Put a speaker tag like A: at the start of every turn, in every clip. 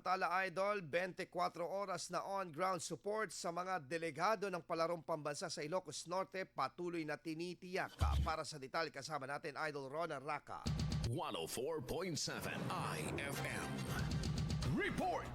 A: Tala Idol, 24 oras na on-ground support sa mga delegado ng palarong pambansa sa Ilocos Norte patuloy na tinitiyak. Para sa detalye kasama natin Idol Rona Raka.
B: 104.7 IFM. Report!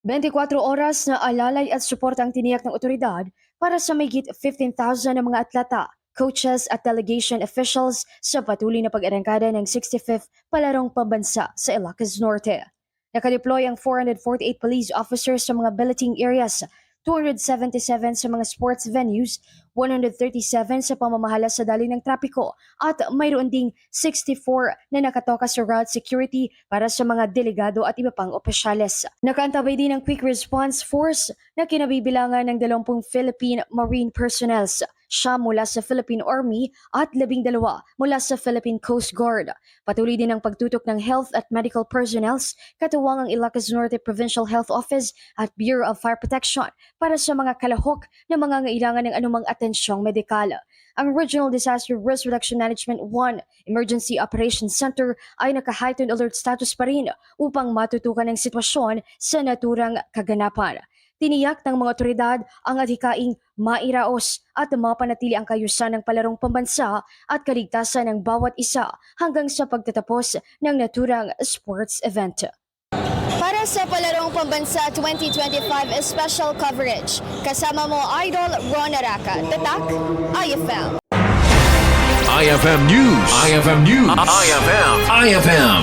C: 24 oras na alalay at suporta ang tiniyak ng otoridad para sa mayigit 15,000 na mga atleta, coaches at delegation officials sa patuloy na pag-arangkada ng 65th Palarong Pambansa sa Ilocos Norte. Nakadeploy ang 448 police officers sa mga billeting areas, 277 sa mga sports venues, 137 sa pamamahala sa daloy ng trapiko at mayroon ding 64 na nakatoka sa route security para sa mga delegado at iba pang opisyales. Nakaantabay din ang Quick Response Force na kinabibilangan ng 20 Philippine Marine personnels, siya mula sa Philippine Army at 12 mula sa Philippine Coast Guard. Patuloy din ang pagtutok ng health at medical personnels, katuwang ang Ilocos Norte Provincial Health Office at Bureau of Fire Protection para sa mga kalahok na mga ngailangan ng anumang atensyong medikal. Ang Regional Disaster Risk Reduction Management 1 Emergency Operations Center ay naka-heightened alert status pa rin upang matutukan ang sitwasyon sa naturang kaganapan. Tiniyak ng mga otoridad ang adhikaing mairaos at mapanatili ang kayusan ng palarong pambansa at kaligtasan ng bawat isa hanggang sa pagtatapos ng naturang sports event. Para sa Palarong Pambansa 2025 special coverage, kasama mo Idol Ron Araka, Tatak, IFM.
B: IFM News. IFM News. IFM. IFM.